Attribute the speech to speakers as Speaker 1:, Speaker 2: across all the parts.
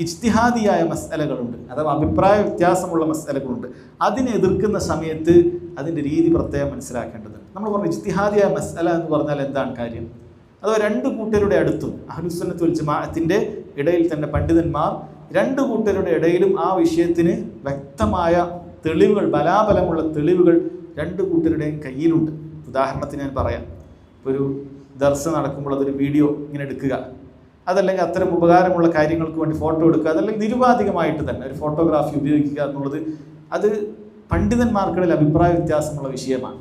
Speaker 1: ഇജ്തിഹാദിയായ മസലകളുണ്ട് അഥവാ അഭിപ്രായ വ്യത്യാസമുള്ള മസലകളുണ്ട് അതിനെ എതിർക്കുന്ന സമയത്ത് അതിന്റെ രീതി പ്രത്യേകം മനസ്സിലാക്കേണ്ടതുണ്ട്. നമ്മൾ പറഞ്ഞു ഇജ്തിഹാദിയായ മസല എന്ന് പറഞ്ഞാൽ എന്താണ് കാര്യം? അഥവാ രണ്ട് കൂട്ടരുടെ അടുത്തും അഹ്ലുസുന്നത്തുൽ ജമാഅത്തിന്റെ ഇടയിൽ തന്നെ പണ്ഡിതന്മാർ രണ്ട് കൂട്ടരുടെ ഇടയിലും ആ വിഷയത്തിന് വ്യക്തമായ തെളിവുകൾ ബലാബലമുള്ള തെളിവുകൾ രണ്ട് കൂട്ടരുടെയും കയ്യിലുണ്ട്. ഉദാഹരണത്തിന് ഞാൻ പറയാം. ഒരു ദർശനം നടക്കുമ്പോൾ അതൊരു വീഡിയോ ഇങ്ങനെ എടുക്കുക. അതല്ലെങ്കിൽ അത്തരം ഉപകാരമുള്ള കാര്യങ്ങൾക്ക് വേണ്ടി ഫോട്ടോ എടുക്കുക അതല്ലെങ്കിൽ നിരുപാധികമായിട്ട് തന്നെ ഒരു ഫോട്ടോഗ്രാഫി ഉപയോഗിക്കുക എന്നുള്ളത് അത് പണ്ഡിതന്മാർക്കിടയിൽ അഭിപ്രായ വ്യത്യാസമുള്ള വിഷയമാണ്.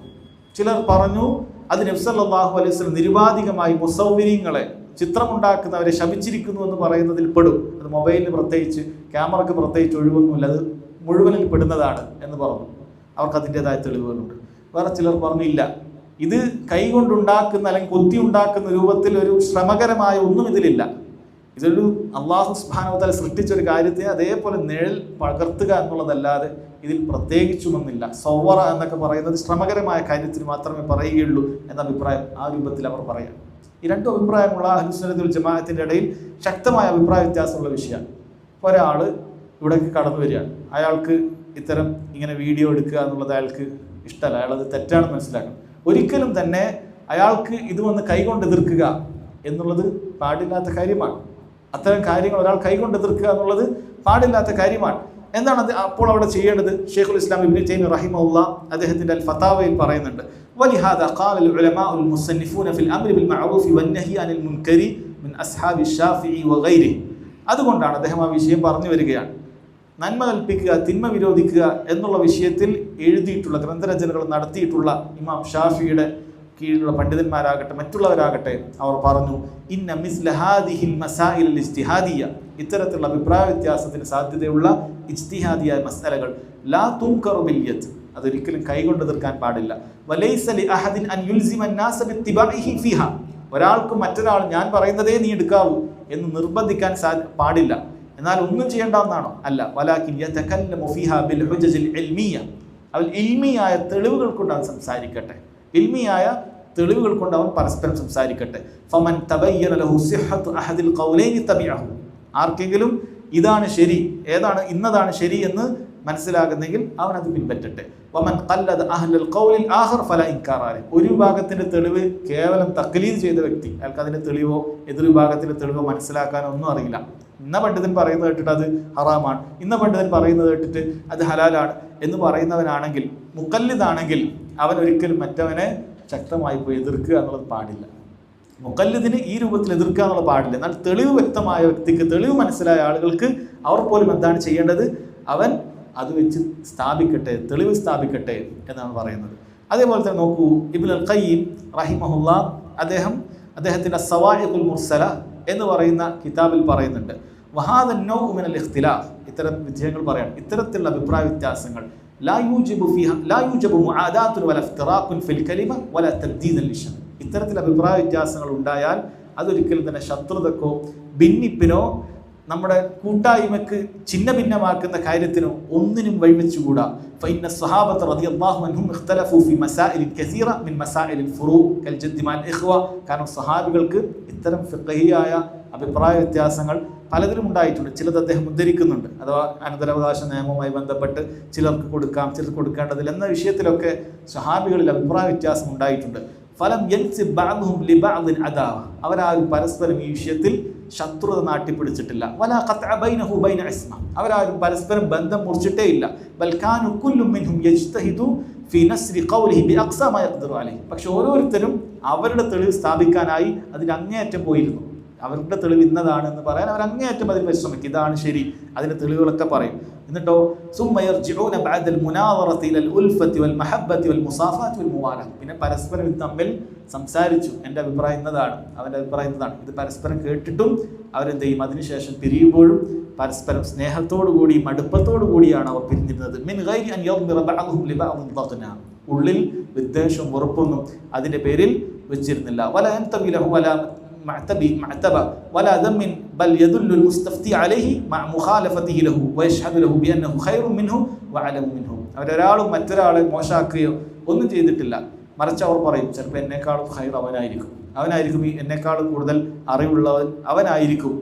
Speaker 1: ചിലർ പറഞ്ഞു അത് നബ്സല്ലാഹു അലൈഹി വസല്ലം നിരുപാധികമായി മുസൗവിര്യങ്ങളെ ചിത്രമുണ്ടാക്കുന്നവരെ ശപിച്ചിരിക്കുന്നു എന്ന് പറയുന്നതിൽ പെടും. അത് മൊബൈലിന് പ്രത്യേകിച്ച് ക്യാമറയ്ക്ക് പ്രത്യേകിച്ച് ഒഴിവൊന്നുമില്ല. അത് മുഴുവനിൽ പെടുന്നതാണ് എന്ന് പറഞ്ഞു. അവർക്ക് അതിന്റെതായ തെളിവുകളുണ്ട്. വേറെ ചിലർ പറഞ്ഞില്ല. ഇത് കൈകൊണ്ടുണ്ടാക്കുന്ന അല്ലെങ്കിൽ കൊത്തി ഉണ്ടാക്കുന്ന രൂപത്തിൽ ഒരു ശ്രമകരമായ ഒന്നും ഇതിലില്ല. ഇതൊരു അള്ളാഹു സുബാനവതാല സൃഷ്ടിച്ച ഒരു കാര്യത്തെ അതേപോലെ നിഴൽ പകർത്തുക എന്നുള്ളതല്ലാതെ ഇതിൽ പ്രത്യേകിച്ചുമൊന്നില്ല സൗവറ എന്നൊക്കെ പറയുന്നത് ശ്രമകരമായ കാര്യത്തിന് മാത്രമേ പറയുകയുള്ളൂ എന്ന അഭിപ്രായം ആ രൂപത്തിൽ അവർ പറയാം. ഈ രണ്ടു അഭിപ്രായമുള്ള അഹുസ്വലത്തുൽ ജമാഅത്തിന്റെ ഇടയിൽ ശക്തമായ അഭിപ്രായ വ്യത്യാസമുള്ള വിഷയമാണ്. ഒരാൾ ഇവിടേക്ക് കടന്നു വരികയാണ്. അയാൾക്ക് ഇത്തരം ഇങ്ങനെ വീഡിയോ എടുക്കുക എന്നുള്ളത് അയാൾക്ക് ഇഷ്ടമല്ല. അയാളത് തെറ്റാണെന്ന് മനസ്സിലാക്കണം. ഒരിക്കലും തന്നെ അയാൾക്ക് ഇത് വന്ന് കൈകൊണ്ട് എതിർക്കുക എന്നുള്ളത് പാടില്ലാത്ത കാര്യമാണ് അത്തരം കാര്യങ്ങൾ ഒരാൾ കൈകൊണ്ട് എതിർക്കുക എന്നുള്ളത് പാടില്ലാത്ത കാര്യമാണ് എന്താണ് അത് അപ്പോൾ അവിടെ ചെയ്യേണ്ടത് ഷെയ്ഖുൽ ഇസ്ലാം ഇബ്നു തൈമി റഹിമഹുല്ല അദ്ദേഹത്തിന്റെ അൽ ഫതാവയിൽ പറയുന്നുണ്ട് ولهذا قال العلماء المصنفون في الامر بالمعروف والنهي عن المنكر من اصحاب الشافعي وغيره അതുകൊണ്ടാണ് അദ്ദേഹം ആ വിഷയം പറഞ്ഞു വരികയാണ് നന്മ കൽപ്പിക്കുക തിന്മ വിരോധിക്കുക എന്നുള്ള വിഷയത്തിൽ എഴുതിയിട്ടുള്ള ഗ്രന്ഥരചനകൾ നടത്തിയിട്ടുള്ള ഇമാം ഷാഫിയുടെ കീഴിലുള്ള പണ്ഡിതന്മാരാകട്ടെ മറ്റുള്ളവരാകട്ടെ അവർ പറഞ്ഞു ഇന്ന മിസ്ലഹാദിഹിൽ മസാഇൽ ഇജ്തിഹാദിയ. ഇത്തരത്തിലുള്ള അഭിപ്രായ വ്യത്യാസത്തിന് സാധ്യതയുള്ള ഇജ്തിഹാദിയായ മസലകൾ ലാ തുൻകറു ബില്യത്ത് അതൊരിക്കലും കൈകൊണ്ട് തീർക്കാൻ പാടില്ല. വലൈസ ലി അഹദിൻ അൻ യുൽസിമ അന്നാസ ബിത്തിബാഇഹി ഫിഹ. ഒരാൾക്ക് മറ്റൊരാൾ ഞാൻ പറയുന്നതേ നീ എടുക്കാവൂ എന്ന് നിർബന്ധിക്കാൻ സാ പാടില്ല. എന്നാൽ ഒന്നും അല്ല. ഫിഹാ ബിൽ ഹുജജിൽ ഇൽമിയ. അവൻ ഇൽമിയായ തെളിവുകൾ കൊണ്ട് അവൻ സംസാരിക്കട്ടെ. ഇൽമിയായ തെളിവുകൾ കൊണ്ട് അവൻ പരസ്പരം സംസാരിക്കട്ടെ. ഫമൻ ആർക്കെങ്കിലും ഇതാണ് ശരി ഏതാണ് ഇന്നതാണ് ശരി എന്ന് മനസ്സിലാകുന്നെങ്കിൽ അവൻ അത് പിൻപറ്റട്ടെ. വമൻ അഹ്ലൽ ഫല ഒരു വിഭാഗത്തിന്റെ തെളിവ് കേവലം തക്ലീദ് ചെയ്ത വ്യക്തി അയാൾക്ക് അതിന്റെ തെളിവോ എതിർ വിഭാഗത്തിന്റെ തെളിവോ മനസ്സിലാക്കാനോ ഒന്നും അറിയില്ല. ഇന്ന പണ്ഡിതൻ പറയുന്നത് കേട്ടിട്ട് അത് ഹറാമാണ്. ഇന്ന പണ്ഡിതൻ പറയുന്നത് കേട്ടിട്ട് അത് ഹലാലാണ് എന്ന് പറയുന്നവനാണെങ്കിൽ മുക്കല്ലിതാണെങ്കിൽ അവൻ ഒരിക്കലും മറ്റവനെ ശക്തമായി പോയി എതിർക്കുക എന്നുള്ളത് പാടില്ല. മുക്കല്ലിദിനെ ഈ രൂപത്തിൽ എതിർക്കുക എന്നുള്ളത് പാടില്ല. എന്നാൽ തെളിവ് വ്യക്തമായ വ്യക്തിക്ക് തെളിവ് മനസ്സിലായ ആളുകൾക്ക് അവർ പോലും എന്താണ് ചെയ്യേണ്ടത്? അവൻ അത് വെച്ച് സ്ഥാപിക്കട്ടെ തെളിവ് സ്ഥാപിക്കട്ടെ എന്നാണ് പറയുന്നത്. അതേപോലെ തന്നെ നോക്കൂ ഇബിൻ അൽ ഖയ്യീം റഹിമഹുല്ല അദ്ദേഹം അദ്ദേഹത്തിന്റെ സവാഹിഖുൽ മുർസല എന്ന് പറയുന്ന കിതാബിൽ പറയുന്നുണ്ട്. വഹാദ നൗ മിനൽ ഇഖ്തിലാഫ്. ഇത്തരം വിജയങ്ങൾ പറയാം ഇത്തരത്തിലുള്ള അഭിപ്രായ വ്യത്യാസങ്ങൾ ലാ യൂജിബു ഫിഹ ലാ യൂജിബു മുആദാത്തുൻ വല ഇഫ്തിറാഖുൻ ഫിൽ കലിമ വല തബ്ദീദൻ ലിഷൻ ഇത്തരത്തിൽ അഭിപ്രായ വ്യത്യാസങ്ങൾ ഉണ്ടായാൽ അതൊരിക്കലും തന്നെ ശത്രുതക്കോ ഭിന്നിപ്പിനോ നമ്മുടെ കൂട്ടായ്മക്ക് ചിന്ന ഭിന്നമാക്കുന്ന കാര്യത്തിനോ ഒന്നിനും വഴിവെച്ചുകൂടാ. ഫൈന ഫി കസീറ മിൻ കൽ കാരണം സ്വഹാബികൾക്ക് ഇത്തരം ഫിഖഹിയായ അഭിപ്രായ വ്യത്യാസങ്ങൾ പലതിലും ഉണ്ടായിട്ടുണ്ട്. ചിലത് അദ്ദേഹം ഉദ്ധരിക്കുന്നുണ്ട്. അഥവാ അനന്തരാവകാശ നിയമവുമായി ബന്ധപ്പെട്ട് ചിലർക്ക് കൊടുക്കാം ചിലർക്ക് കൊടുക്കേണ്ടതില്ല എന്ന വിഷയത്തിലൊക്കെ സഹാബികളിൽ അഭിപ്രായ വ്യത്യാസം ഉണ്ടായിട്ടുണ്ട്. ഫലം അദാവ. അവരാരും പരസ്പരം ഈ വിഷയത്തിൽ ശത്രുത നാട്ടിപ്പിടിച്ചിട്ടില്ല. വല ബൈന ഇസ്മ. അവരാരും പരസ്പരം ബന്ധം മുറിച്ചിട്ടേ ഇല്ല. ബൽ കാനു കുല്ലു മിൻഹും യജ്തഹിദു ഫി നസ്രി ഖൗലിഹി ബിഅഖ്സ മാ യഖ്ദിറു അലൈഹി. പക്ഷെ ഓരോരുത്തരും അവരുടെ തെളിവ് സ്ഥാപിക്കാനായി അതിൽ അങ്ങേയറ്റം പോയിരുന്നു. അവരുടെ തെളിവ് ഇന്നതാണ് എന്ന് പറയാൻ അവർ അങ്ങേയറ്റം അതിന് പരിശ്രമിക്കും ഇതാണ് ശരി അതിന്റെ തെളിവുകളൊക്കെ പറയും. എന്നിട്ടോ പിന്നെ പരസ്പരം ഇത് തമ്മിൽ സംസാരിച്ചു. എന്റെ അഭിപ്രായം ഇന്നതാണ് അവന്റെ അഭിപ്രായം ഇന്നതാണ്. ഇത് പരസ്പരം കേട്ടിട്ടും അവരെന്ത് ചെയ്യും അതിനുശേഷം പിരിയുമ്പോഴും പരസ്പരം സ്നേഹത്തോടു കൂടി മടുപ്പത്തോടു കൂടിയാണ് അവർ പിരിഞ്ഞിരുന്നത്. ഉള്ളിൽ വിദ്വേഷവും ഉറപ്പൊന്നും അതിന്റെ പേരിൽ വെച്ചിരുന്നില്ല. വല എൻ തമ്മിലും വല معتبي മഅ്തബ ولا ذم بل يدل المستفتي عليه مع مخالفته له ويشهد له بانه خير منه وعلم منه. അവരൊരാളും മറ്റൊരാളെ മോശമാക്കുകയോ ഒന്നും ചെയ്തിട്ടില്ല. മറിച്ച് അവർ പറയും ചിലപ്പോൾ എന്നെക്കാളും ഹൈർ അവനായിരിക്കും. അവനായിരിക്കും ഈ എന്നെക്കാളും കൂടുതൽ അറിവുള്ളവൻ അവനായിരിക്കും.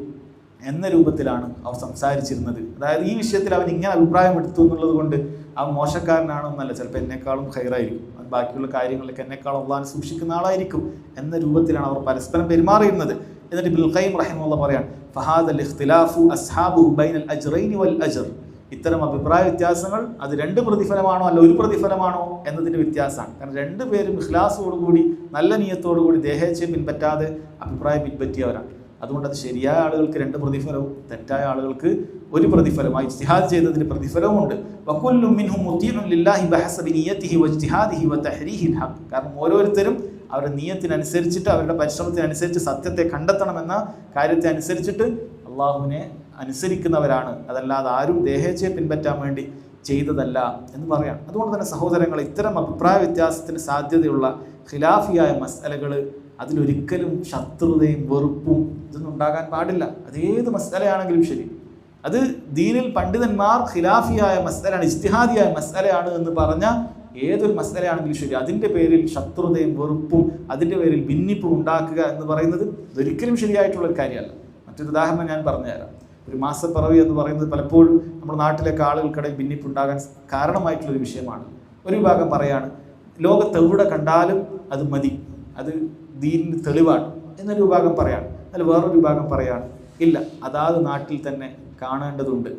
Speaker 1: എന്ന രൂപത്തിലാണ് അവർ സംസാരിച്ചിരുന്നത്. അതായത് ഈ വിഷയത്തിൽ അവൻ ഇങ്ങനെ അഭിപ്രായം എടുത്തു എന്നുള്ളത് കൊണ്ട് അവൻ മോശക്കാരനാണെന്നല്ല ചിലപ്പോൾ എന്നെക്കാളും ഹൈറായിരിക്കും ബാക്കിയുള്ള കാര്യങ്ങളിലൊക്കെ എന്നെക്കാളും അള്ളാൻ സൂക്ഷിക്കുന്ന ആളായിരിക്കും എന്ന രൂപത്തിലാണ് അവർ പരസ്പരം പെരുമാറിയിരുന്നത്. എന്നിട്ട് ബിൽഖൈം റഹിമുള്ള പറയാണ് ഫഹാദ് അൽ ഇഖ്തിലാഫു അസ്ഹാബു ബൈനൽ അജ്റൈനി വൽ അജ്ർ. ഇത്തരം അഭിപ്രായ വ്യത്യാസങ്ങൾ അത് രണ്ട് പ്രതിഫലമാണോ അല്ല ഒരു പ്രതിഫലമാണോ എന്നതിന്റെ വ്യത്യാസമാണ്. കാരണം രണ്ടുപേരും ഇഖ്ലാസോടുകൂടി നല്ല നീയത്തോടുകൂടി ദേഹേച്ഛയെ പിൻപറ്റാതെ അഭിപ്രായം പിൻപറ്റിയവരാണ്. അതുകൊണ്ട് അത് ശരിയായ ആളുകൾക്ക് രണ്ട് പ്രതിഫലവും തെറ്റായ ആളുകൾക്ക് ഒരു പ്രതിഫലവും ആ ഇജ്തിഹാദ് ചെയ്തതിന് പ്രതിഫലവുമുണ്ട്. കാരണം ഓരോരുത്തരും അവരുടെ നിയത്തിനനുസരിച്ചിട്ട് അവരുടെ പരിശ്രമത്തിനനുസരിച്ച് സത്യത്തെ കണ്ടെത്തണമെന്ന കാര്യത്തെ അനുസരിച്ചിട്ട് അള്ളാഹുവിനെ അനുസരിക്കുന്നവരാണ്. അതല്ലാതെ ആരും ദേഹേച്ഛയെ പിൻപറ്റാൻ വേണ്ടി ചെയ്തതല്ല എന്ന് പറയാം. അതുകൊണ്ട് തന്നെ സഹോദരങ്ങൾ ഇത്തരം അഭിപ്രായ വ്യത്യാസത്തിന് സാധ്യതയുള്ള ഖിലാഫിയായ മസലകൾ അതിലൊരിക്കലും ശത്രുതയും വെറുപ്പും ഇതൊന്നും ഉണ്ടാകാൻ പാടില്ല. അത് ഏത് മസലയാണെങ്കിലും ശരി. അത് ദീനിൽ പണ്ഡിതന്മാർ ഖിലാഫിയായ മസാലയാണ് ഇജ്തിഹാദിയായ മസാലയാണ് എന്ന് പറഞ്ഞ ഏതൊരു മസാലയാണെങ്കിലും ശരി. അതിന്റെ പേരിൽ ശത്രുതയും വെറുപ്പും അതിന്റെ പേരിൽ ഭിന്നിപ്പും ഉണ്ടാക്കുക എന്ന് പറയുന്നത് ഒരിക്കലും ശരിയായിട്ടുള്ള ഒരു കാര്യമല്ല. മറ്റൊരു ഉദാഹരണം ഞാൻ പറഞ്ഞുതരാം. ഒരു മാസപ്പിറവി എന്ന് പറയുന്നത് പലപ്പോഴും നമ്മുടെ നാട്ടിലേക്ക് ആളുകൾക്കിടയിൽ ഭിന്നിപ്പുണ്ടാകാൻ കാരണമായിട്ടുള്ളൊരു വിഷയമാണ്. ഒരു വിഭാഗം പറയാണ് ലോകത്തെവിടെ കണ്ടാലും അത് മതി. അത് ദീനിന് തെളിവാണ്. എന്നൊരു വിഭാഗം പറയാണ്. അതിൽ വേറൊരു വിഭാഗം പറയാണ് ഇല്ല അതാത് നാട്ടിൽ തന്നെ കാണേണ്ടതുണ്ട്.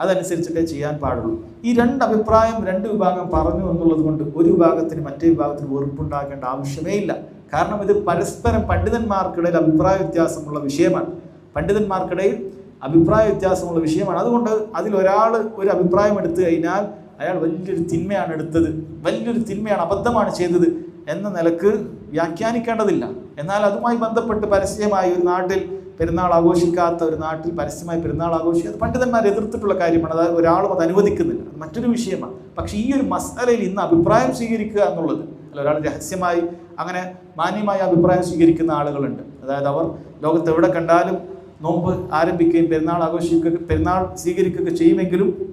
Speaker 1: അതനുസരിച്ചിട്ടേ ചെയ്യാൻ പാടുള്ളൂ. ഈ രണ്ട് അഭിപ്രായം രണ്ട് വിഭാഗം പറഞ്ഞു എന്നുള്ളത് കൊണ്ട് ഒരു വിഭാഗത്തിന് മറ്റേ വിഭാഗത്തിന് വെറുപ്പുണ്ടാകേണ്ട ആവശ്യമേ ഇല്ല. കാരണം ഇത് പരസ്പരം പണ്ഡിതന്മാർക്കിടയിൽ അഭിപ്രായ വ്യത്യാസമുള്ള വിഷയമാണ്. പണ്ഡിതന്മാർക്കിടയിൽ അഭിപ്രായ വ്യത്യാസമുള്ള വിഷയമാണ്. അതുകൊണ്ട് അതിലൊരാൾ ഒരു അഭിപ്രായം എടുത്തു കഴിഞ്ഞാൽ അയാൾ വലിയൊരു തിന്മയാണ് എടുത്തത്. വലിയൊരു തിന്മയാണ് അബദ്ധമാണ് ചെയ്തത്. എന്ന നിലയ്ക്ക് വ്യാഖ്യാനിക്കേണ്ടതില്ല. എന്നാൽ അതുമായി ബന്ധപ്പെട്ട് പരസ്യമായി ഒരു നാട്ടിൽ പെരുന്നാൾ ആഘോഷിക്കാത്ത ഒരു നാട്ടിൽ പരസ്യമായി പെരുന്നാൾ ആഘോഷിക്കുക പണ്ഡിതന്മാർ എതിർത്തിട്ടുള്ള കാര്യമാണ്. അതായത് ഒരാളും അത് അനുവദിക്കുന്നില്ല. അത് മറ്റൊരു വിഷയമാണ്. പക്ഷേ ഈ ഒരു മസാലയിൽ ഇന്ന് അഭിപ്രായം സ്വീകരിക്കുക എന്നുള്ളത് അല്ല ഒരാൾ രഹസ്യമായി അങ്ങനെ മാന്യമായ അഭിപ്രായം സ്വീകരിക്കുന്ന ആളുകളുണ്ട്. അതായത് അവർ ലോകത്ത് എവിടെ കണ്ടാലും നോമ്പ് ആരംഭിക്കുകയും പെരുന്നാൾ ആഘോഷിക്കുക പെരുന്നാൾ സ്വീകരിക്കുകയൊക്കെ ചെയ്യുമെങ്കിലും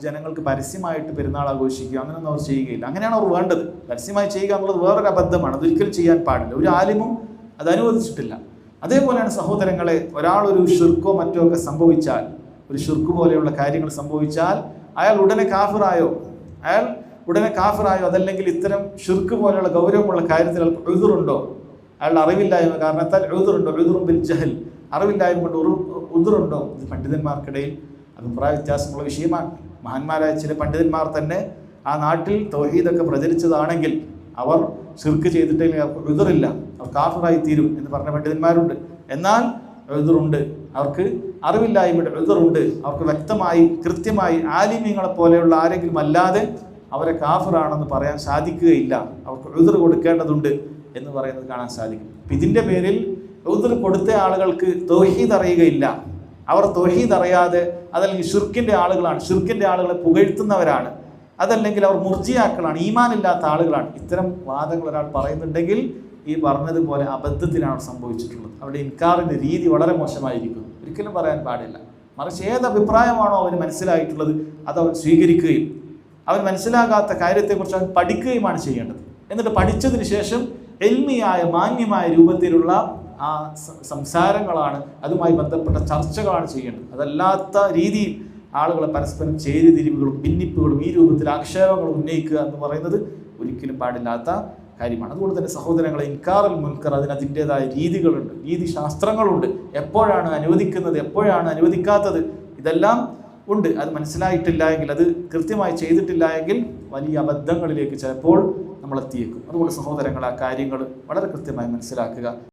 Speaker 1: ജനങ്ങൾക്ക് പരസ്യമായിട്ട് പെരുന്നാൾ ആഘോഷിക്കുക അങ്ങനെയൊന്നും അവർ ചെയ്യുകയില്ല. അങ്ങനെയാണ് അവർ വേണ്ടത്. പരസ്യമായി ചെയ്യുക എന്നുള്ളത് വേറൊരു അബദ്ധമാണ്. അതൊരിക്കലും ചെയ്യാൻ പാടില്ല. ഒരു ആലിമും അത് അനുവദിച്ചിട്ടില്ല. അതേപോലെയാണ് സഹോദരങ്ങളെ ഒരാളൊരു ഷിർക്കോ മറ്റോ ഒക്കെ സംഭവിച്ചാൽ ഒരു ഷിർക്ക് പോലെയുള്ള കാര്യങ്ങൾ സംഭവിച്ചാൽ അയാൾ ഉടനെ കാഫിറായോ? അയാൾ ഉടനെ കാഫിറായോ? അതല്ലെങ്കിൽ ഇത്തരം ഷിർക്ക് പോലെയുള്ള ഗൗരവമുള്ള കാര്യത്തിൽ അയാൾക്ക് എഴുതുറുണ്ടോ അയാളുടെ അറിവില്ലായ്മ കാരണത്താൽ എഴുതുറുണ്ടോ എഴുതുറും ബിൽ ജഹൽ. അറിവില്ലായ്മ കൊണ്ട് ഉറു ഉതിറുണ്ടോ ഇത് പണ്ഡിതന്മാർക്കിടയിൽ അഭിപ്രായ വ്യത്യാസമുള്ള വിഷയമാണ്. മഹാന്മാരായ ചില പണ്ഡിതന്മാർ തന്നെ ആ നാട്ടിൽ തൗഹീദൊക്കെ പ്രചരിച്ചതാണെങ്കിൽ അവർ ശിർക്ക് ചെയ്തിട്ടില്ലെങ്കിൽ അവർക്ക് എതിറില്ല അവർ കാഫറായി തീരും എന്ന് പറഞ്ഞ പണ്ഡിതന്മാരുണ്ട്. എന്നാൽ എതിറുണ്ട് അവർക്ക് അറിവില്ലായ്മയുടെ എതിറുണ്ട് അവർക്ക് വ്യക്തമായി കൃത്യമായി ആലിമ്യങ്ങളെ പോലെയുള്ള ആരെങ്കിലും അല്ലാതെ അവരെ കാഫറാണെന്ന് പറയാൻ സാധിക്കുകയില്ല. അവർക്ക് എതിർ കൊടുക്കേണ്ടതുണ്ട് എന്ന് പറയുന്നത് കാണാൻ സാധിക്കും. ഇതിന്റെ പേരിൽ എതിർ കൊടുത്ത ആളുകൾക്ക് തൗഹീദ് അറിയുകയില്ല. അവർ തൊഹീദ് അറിയാതെ അതല്ലെങ്കിൽ ഷിർക്കിന്റെ ആളുകളാണ്. ഷിർക്കിന്റെ ആളുകളെ പുകഴ്ത്തുന്നവരാണ്. അതല്ലെങ്കിൽ അവർ മുർജിയാക്കളാണ്. ഈമാനില്ലാത്ത ആളുകളാണ്. ഇത്തരം വാദങ്ങൾ ഒരാൾ പറയുന്നുണ്ടെങ്കിൽ ഈ പറഞ്ഞതുപോലെ അബദ്ധത്തിലാണ് സംഭവിച്ചിട്ടുള്ളത്. അവിടെ ഇൻകാറിന്റെ രീതി വളരെ മോശമായിരിക്കും ഒരിക്കലും പറയാൻ പാടില്ല. മറിച്ച് ഏത് അഭിപ്രായമാണോ അവന് മനസ്സിലായിട്ടുള്ളത് അത് അവൻ സ്വീകരിക്കുകയും അവൻ മനസ്സിലാകാത്ത കാര്യത്തെക്കുറിച്ച് അവൻ പഠിക്കുകയുമാണ് ചെയ്യേണ്ടത്. എന്നിട്ട് പഠിച്ചതിന് ശേഷം എൽമിയായ മാന്യമായ രൂപത്തിലുള്ള ആ സംസാരങ്ങളാണ് അതുമായി ബന്ധപ്പെട്ട ചർച്ചകളാണ് ചെയ്യേണ്ടത്. അതല്ലാത്ത രീതിയിൽ ആളുകളെ പരസ്പരം ചേരിതിരിവുകളും ഭിന്നിപ്പുകളും ഈ രൂപത്തിൽ ആക്ഷേപങ്ങളും ഉന്നയിക്കുക എന്ന് പറയുന്നത് ഒരിക്കലും പാടില്ലാത്ത കാര്യമാണ്. അതുകൊണ്ട് തന്നെ സഹോദരങ്ങളെ ഇൻകാറൽ മുൻകർ അതിന് അതിന്റെതായ രീതികളുണ്ട് രീതി ശാസ്ത്രങ്ങളുണ്ട് എപ്പോഴാണ് അനുവദിക്കുന്നത് എപ്പോഴാണ് അനുവദിക്കാത്തത് ഇതെല്ലാം ഉണ്ട്. അത് മനസ്സിലായിട്ടില്ല എങ്കിൽ അത് കൃത്യമായി ചെയ്തിട്ടില്ല എങ്കിൽ വലിയ അബദ്ധങ്ങളിലേക്ക് ചിലപ്പോൾ നമ്മൾ എത്തിയേക്കും അതുകൊണ്ട് സഹോദരങ്ങൾ ആ കാര്യങ്ങൾ വളരെ കൃത്യമായി മനസ്സിലാക്കുക.